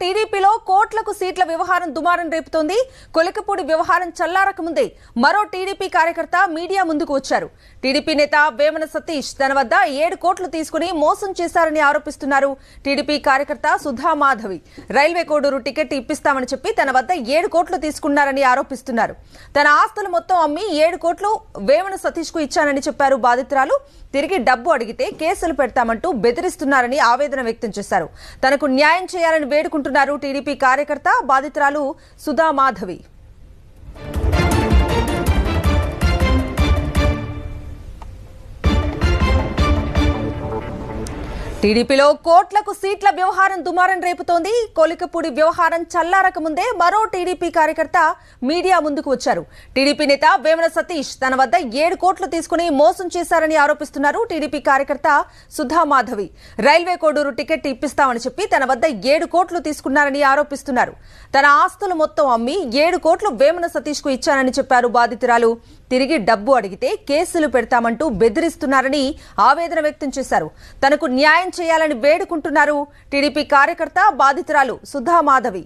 టీడీపీలో కోట్లకు సీట్ల వ్యవహారం దుమారం రేపుతోంది. కొలికపూడి వ్యవహారం చల్లారకముందే మరో టీడీపీ కార్యకర్త మీడియా ముందుకు వచ్చారు. టీడీపీ నేత వేమన సతీష్ తన వద్ద ఏడు కోట్లు తీసుకుని మోసం చేశారని ఆరోపిస్తున్నారు. టీడీపీ కార్యకర్త సుధా మాధవి. రైల్వే కోడూరు టికెట్ ఇప్పిస్తామని చెప్పి తన వద్ద ఏడు కోట్లు తీసుకున్నారని ఆరోపిస్తున్నారు. తన ఆస్తులు మొత్తం అమ్మి ఏడు కోట్లు వేమన సతీష్కు ఇచ్చానని చెప్పారు బాధితురాలు. తిరిగి డబ్బు అడిగితే కేసులు పెడతామంటూ బెదిరిస్తున్నారని ఆవేదన వ్యక్తం చేశారు. తనకు న్యాయం చేయాలని వేడుకుంటున్నారు టీడీపీ కార్యకర్త బాధితురాలు సుధా మాధవి. టీడీపీలో కోట్లకు సీట్ల వ్యవహారం దుమారం రేపుతోంది. కొలికపూడి వ్యవహారం చల్లారక ముందే మరో టీడీపీ కార్యకర్త మీడియా ముందుకు వచ్చారు. టీడీపీ నేత వేమన సతీష్ తన వద్ద ఏడు కోట్లు తీసుకుని మోసం చేశారని ఆరోపిస్తున్నారు టీడీపీ కార్యకర్త సుధా మాధవి. రైల్వే కోడూరు టికెట్ ఇప్పిస్తామని చెప్పి తన వద్ద ఏడు కోట్లు తీసుకున్నారని ఆరోపిస్తున్నారు. తన ఆస్తులు మొత్తం అమ్మి ఏడు కోట్లు వేమన సతీష్కు ఇచ్చానని చెప్పారు బాధితురాలు. తిరిగి డబ్బు అడిగితే కేసులు పెడతామంటూ బెదిరిస్తున్నారని ఆవేదన వ్యక్తం చేశారు. తనకు న్యాయం చేయాలని వేడుకుంటున్నారు. టీడీపీ కార్యకర్త బాధితురాలు సుధా మాధవి.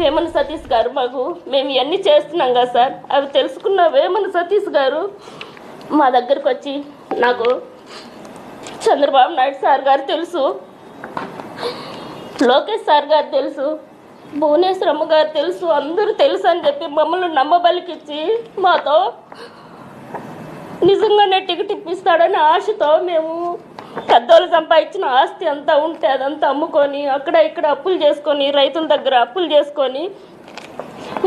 వేమన సతీష్ గారు మాకు మేము ఇవన్నీ చేస్తున్నాం కదా సార్. అవి తెలుసుకున్న వేమన సతీష్ గారు మా దగ్గరకు వచ్చి నాకు చంద్రబాబు నాయుడు సార్ గారు తెలుసు లోకేష్ సార్ గారు తెలుసు భువనేశ్వరమ్మ గారు తెలుసు అందరూ తెలుసు అని చెప్పి మమ్మల్ని నమ్మబలికిచ్చి మాతో నిజంగానే టికెట్ ఇప్పిస్తాడని ఆశతో మేము పెద్దోళ్ళు సంపాదించిన ఆస్తి అంతా ఉంటే అదంతా అమ్ముకొని అక్కడ ఇక్కడ అప్పులు చేసుకొని రైతుల దగ్గర అప్పులు చేసుకొని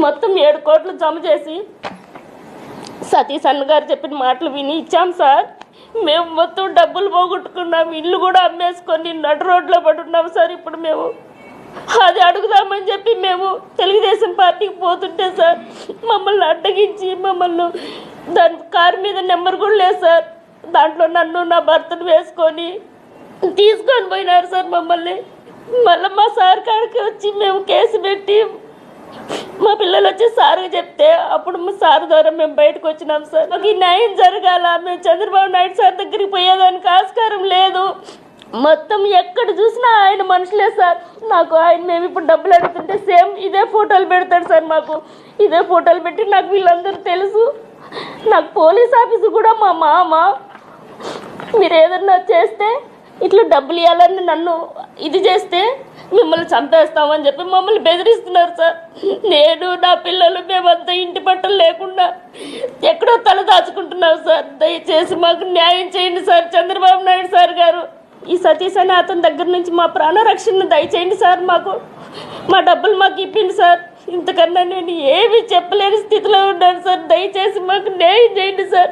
మొత్తం ఏడు కోట్లు జమ చేసి సతీష్ అన్న గారు చెప్పిన మాటలు విని ఇచ్చాం సార్. మేము మొత్తం డబ్బులు పోగొట్టుకున్నాం ఇల్లు కూడా అమ్మేసుకొని నడు రోడ్లో పడున్నాం సార్ ఇప్పుడు మేము. అది అడుగుదామని చెప్పి మేము తెలుగుదేశం పార్టీకి పోతుంటే సార్ మమ్మల్ని అడ్డగించి మమ్మల్ని దాని కారు మీద నెంబర్ కూడా లేదు సార్. దాంట్లో నన్ను నా భర్తను వేసుకొని తీసుకొని పోయినారు సార్ మమ్మల్ని. మళ్ళీ మా సార్ కాడికి వచ్చి మేము కేసు పెట్టి మా పిల్లలు వచ్చి సార్ చెప్తే అప్పుడు మా సార్ ద్వారా మేము బయటకు వచ్చినాం సార్. మాకు ఈ న్యాయం జరగాల. మేము చంద్రబాబు నాయుడు సార్ దగ్గరికి పోయేదానికి ఆస్కారం లేదు. మొత్తం ఎక్కడ చూసినా ఆయన మనుషులే సార్. నాకు ఆయన మేము ఇప్పుడు డబ్బులు అడుగుతుంటే సేమ్ ఇదే ఫోటోలు పెడతాడు సార్ మాకు. ఇదే ఫోటోలు పెట్టి నాకు వీళ్ళందరూ తెలుసు. నాకు పోలీస్ ఆఫీసు కూడా మా మామ. మీరు ఏదన్నా చేస్తే ఇట్లా డబ్బులు ఇవ్వాలని నన్ను ఇది చేస్తే మిమ్మల్ని చంపేస్తామని చెప్పి మమ్మల్ని బెదిరిస్తున్నారు సార్. నేను నా పిల్లలు మేమంతా ఇంటి పట్టలు లేకుండా ఎక్కడో తల దాచుకుంటున్నాం సార్. దయచేసి మాకు న్యాయం చేయండి సార్. చంద్రబాబు నాయుడు సార్ గారు ఈ సతీష్ అనే అతని దగ్గర నుంచి మా ప్రాణ రక్షణ దయచేయండి సార్ మాకు. మా డబ్బులు మాకు ఇప్పింది సార్. ఇంతకన్నా నేను ఏమీ చెప్పలేని స్థితిలో ఉన్నాను సార్. దయచేసి మాకు న్యాయం చేయండి సార్.